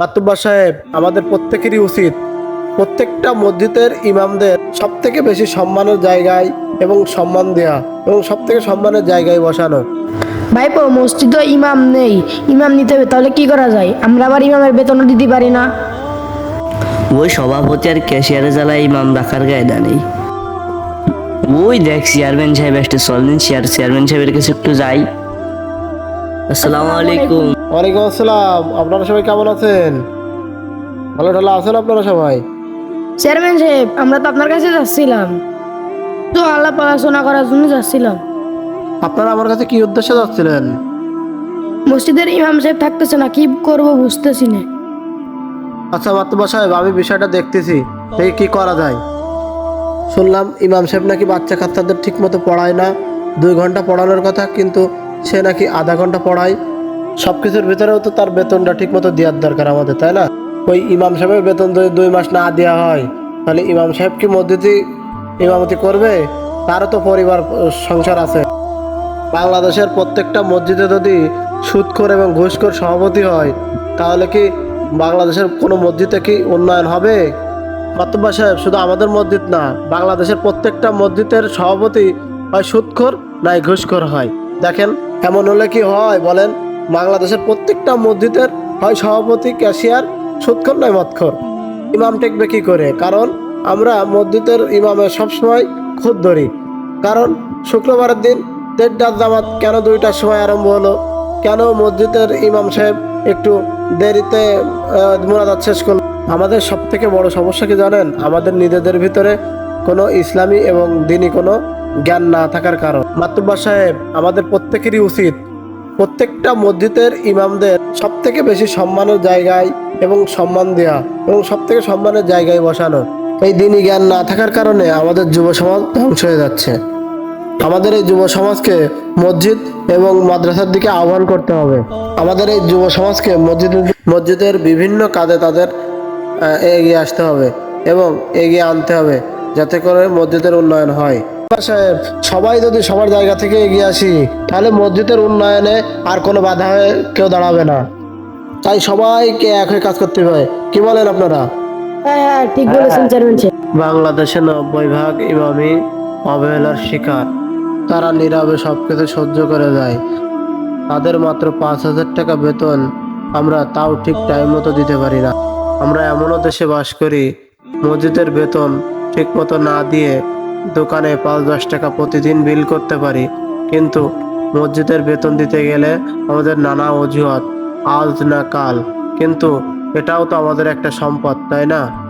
মাতুব্বা সাহেব আমাদের প্রত্যেকেরই উচিত প্রত্যেকটা মসজিদের ইমামদের সব থেকে বেশি সম্মানের জায়গায় এবং সম্মান দেওয়া এবং সব থেকে সম্মানের জায়গায় বসানো। ভাইপো মসজিদে ইমাম নেই ইমাম নিতে হবে তাহলে কি করা যায়? আমরা আবার ইমামের বেতনও দিতে পারি না। ওই সভাপতি আর ক্যাশিয়ারে জ্বালায় ইমাম রাখার গায়দা নেই। ওই দেখ চেয়ারম্যান সাহেব একটা চলেন চেয়ার চেয়ারম্যান সাহেবের কাছে একটু যাই। আসসালামু আলাইকুম। ওয়ালাইকুম আসসালাম। আপনারা সবাই কেমন আছেন? ভালো ভালো আছেন আপনারা সবাই? চেয়ারম্যান সাহেব আমরা তো আপনার কাছে যাচ্ছিলাম। তো আল্লাহ পড়াশোনা করার জন্য যাচ্ছিলাম। আপনারা আমার কাছে কি উদ্দেশ্যে যাচ্ছিলেন? মসজিদের ইমাম সাহেব থাকতেছে না কি করব বুঝতেছি না। আচ্ছা মাতুব্বা সাহেব আমি বিষয়টা দেখতেছি দেখি কি করা যায়। শুনলাম ইমাম সাহেব নাকি বাচ্চা কাচ্চাদের ঠিক মতো পড়ায় না দুই ঘণ্টা পড়ানোর কথা কিন্তু সে নাকি আধা ঘণ্টা পড়ায়। সব কিছুর ভিতরেও তো তার বেতনটা ঠিক মতো দেওয়ার দরকার আমাদের, তাই না? ওই ইমাম সাহেবের বেতন যদি দুই মাস না দেওয়া হয়, তাহলে ইমাম সাহেব কি মসজিদে ইমামতি করবে? তারও তো পরিবার সংসার আছে। বাংলাদেশের প্রত্যেকটা মসজিদে যদি সুদখোর এবং ঘুষখোর সভাপতি হয়, তাহলে কি বাংলাদেশের কোনো মসজিদে কি উন্নয়ন হবে? মাতুব্বা সাহেব, শুধু আমাদের মসজিদ না, বাংলাদেশের প্রত্যেকটা মসজিদের সভাপতি হয় সুদখোর নাই ঘুষখোর হয়। দেখেন, এমন হলে কি হয় বলেন? বাংলাদেশের প্রত্যেকটা মসজিদের হয় সভাপতি, ক্যাশিয়ার সুদখোর নয় মতখোর ইমাম টেকবে কি করে? কারণ আমরা মসজিদের ইমামের সবসময় খুদ ধরি। কারণ শুক্রবারের দিন দেড়টার জামাত কেন দুইটার সময় আরম্ভ হলো? কেন মসজিদের ইমাম সাহেব একটু দেরিতে মোনাজাত শেষ করল? আমাদের সব থেকে বড় সমস্যা কি জানেন? আমাদের নিজেদের ভিতরে কোনো ইসলামী এবং দিনই কোনো জ্ঞান না থাকার কারণ। মাতুব্বা সাহেব, আমাদের প্রত্যেকেরই উচিত প্রত্যেকটা মসজিদের ইমামদের সব থেকে বেশি সম্মানের জায়গায় এবং সম্মান দেওয়া এবং সব থেকে সম্মানের জায়গায় বসানো। এই দিনই জ্ঞান না থাকার কারণে আমাদের যুব সমাজ ধ্বংস হয়ে যাচ্ছে। আমাদের এই যুব সমাজকে মসজিদ এবং মাদ্রাসার দিকে আহ্বান করতে হবে। আমাদের এই যুব সমাজকে মসজিদ মসজিদের বিভিন্ন কাজে তাদের এগিয়ে আসতে হবে এবং এগিয়ে আনতে হবে যাতে করে মসজিদের উন্নয়ন হয়। সাহেব সবাই যদি সবার জায়গা থেকে এগিয়ে আসি তাহলে মসজিদের উন্নয়নে আর কোনো বাধা হয়ে কেউ দাঁড়াবে না। তাই সবাইকে এক হয়ে কাজ করতে হবে কি বলেন আপনারা? হ্যাঁ হ্যাঁ ঠিক বলেছেন চেয়ারম্যান বাংলাদেশে নব্বই ভাগ ইমামই অবহেলার শিকার। তারা নীরবে সব কিছু সহ্য করে যায় তাদের মাত্র পাঁচ হাজার টাকা বেতন আমরা তাও ঠিক টাইম মতো দিতে পারি না। আমরা এমনও দেশে বাস করি মসজিদের বেতন ঠিক মতো না দিয়ে দোকানে পাঁচ দশ টাকা প্রতিদিন বিল করতে পারি। কিন্তু মসজিদের বেতন দিতে গেলে আমাদের নানা অজুহাত, আজ না কাল। কিন্তু এটাও তো আমাদের একটা সম্পদ, তাই না?